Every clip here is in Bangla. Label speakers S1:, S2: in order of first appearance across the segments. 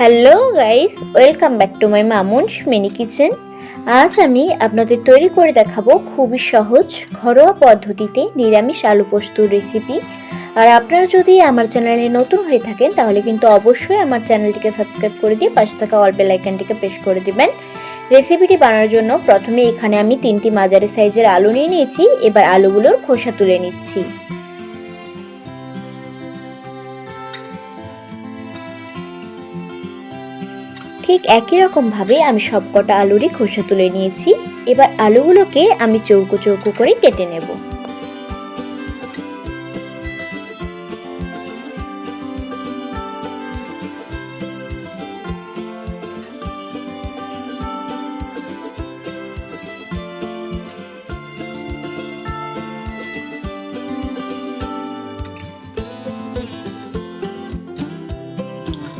S1: Hello guys welcome back to my Mamun's mini kitchen আজ আমি আপনাদের তৈরি করে দেখাবো খুবই সহজ, ঘরোয়া পদ্ধতিতে নিরামিষ আলু পোস্তর রেসিপি আর আপনারা যদি আমার চ্যানেলে নতুন হয়ে থাকেন, তাহলে কিন্তু অবশ্যই আমার চ্যানেলটিকে সাবস্ক্রাইব করে দিয়ে পাশে থাকা অল বেল প্রেস করে দিবেন। রেসিপিটি বানানোর জন্য প্রথমে এখানে আমি তিনটি মাঝারি সাইজের আলু নিয়ে নিয়েছি। এবার আলুগুলোর খোসা তুলে নিচ্ছি। ঠিক একই রকমভাবে আমি সবকটা আলুরই খোসা তুলে নিয়েছি। এবার আলুগুলোকে আমি চৌকো চৌকো করে কেটে নেব।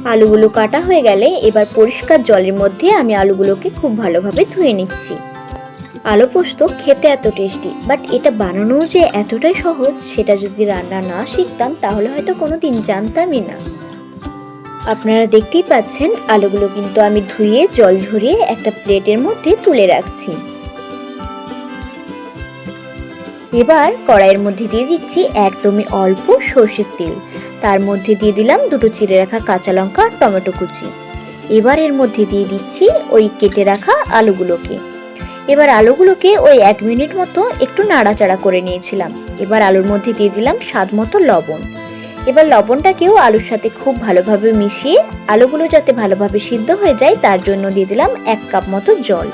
S1: আলুগুলো কাটা হয়ে গেলে এবার পরিষ্কার জলের মধ্যে আমি আলুগুলোকে খুব ভালোভাবে ধুয়ে নিচ্ছি। আলু পোস্ত খেতে এত টেস্টি, বাট এটা বানানোও যে এতটাই সহজ সেটা যদি রান্না না শিখতাম তাহলে হয়তো কোনো দিন জানতামই না। আপনারা দেখতেই পাচ্ছেন আলুগুলো কিন্তু আমি ধুয়ে, জল ঝরিয়ে একটা প্লেটের মধ্যে তুলে রাখছি। এবার কড়াইয়ের মধ্যে দিয়ে দিচ্ছি একদমই অল্প সর্ষের তেল। তার মধ্যে দিয়ে দিলাম দুটো চিড়ে রাখা কাঁচা লঙ্কা আর টমেটো কুচি। এবার এর মধ্যে দিয়ে দিচ্ছি ওই কেটে রাখা আলুগুলোকে। এবার আলুগুলোকে ওই এক মিনিট মতো একটু নাড়াচাড়া করে নিয়েছিলাম। এবার আলুর মধ্যে দিয়ে দিলাম স্বাদ মতো লবণ। এবার লবণটাকেও আলুর সাথে খুব ভালোভাবে মিশিয়ে আলুগুলো যাতে ভালোভাবে সিদ্ধ হয়ে যায় তার জন্য দিয়ে দিলাম এক কাপ মতো জল।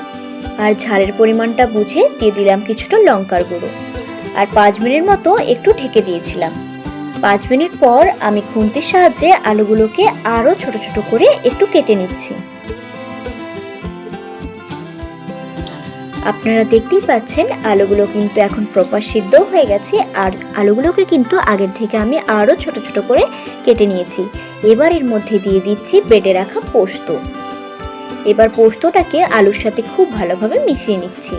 S1: আর ঝালের পরিমাণটা বুঝে দিয়ে দিলাম কিছুটা লঙ্কার গুঁড়ো। আর পাঁচ মিনিট মতো একটু ঢেকে দিয়েছিলাম। পাঁচ মিনিট পর আমি খুন্তির সাহায্যে আলুগুলোকে আরও ছোট ছোট করে একটু কেটে নিচ্ছি। আপনারা দেখতেই পাচ্ছেন, আলুগুলো কিন্তু এখন প্রপার সিদ্ধ হয়ে গেছে আর আলুগুলোকে কিন্তু আগের থেকে আমি আরও ছোট ছোট করে কেটে নিয়েছি। এবার এর মধ্যে দিয়ে দিচ্ছি বেটে রাখা পোস্ত। এবার পোস্তটাকে আলুর সাথে খুব ভালোভাবে মিশিয়ে নিচ্ছি।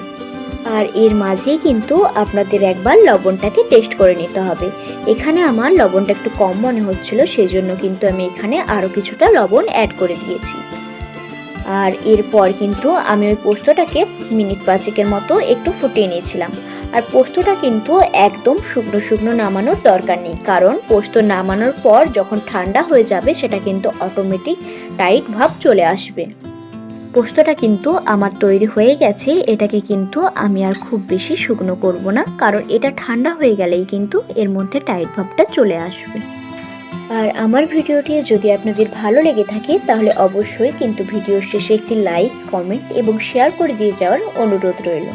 S1: আর এর মাঝেই কিন্তু আপনাদের একবার লবণটাকে টেস্ট করে নিতে হবে। এখানে আমার লবণটা একটু কম মনে হচ্ছিল সেই জন্য কিন্তু আমি এখানে আরও কিছুটা লবণ অ্যাড করে দিয়েছি। আর এরপর কিন্তু আমি ওই পোস্তটাকে মিনিট পাঁচেকের মতো একটু ফুটিয়ে নিয়েছিলাম। আর পোস্তটা কিন্তু একদম শুকনো শুকনো নামানোর দরকার নেই, কারণ পোস্ত নামানোর পর যখন ঠান্ডা হয়ে যাবে, সেটা কিন্তু অটোমেটিক টাইট ভাব চলে আসবে। পোস্তটা কিন্তু আমার তৈরি হয়ে গেছে। এটাকে কিন্তু আমি আর খুব বেশি শুকনো করব না, কারণ এটা ঠান্ডা হয়ে গেলেই কিন্তু এর মধ্যে টাইট ভাবটা চলে আসবে। আর আমার ভিডিওটি যদি আপনাদের ভালো লেগে থাকে, তাহলে অবশ্যই কিন্তু ভিডিওর শেষে একটি লাইক কমেন্ট এবং শেয়ার করে দিয়ে যাওয়ার অনুরোধ রইল।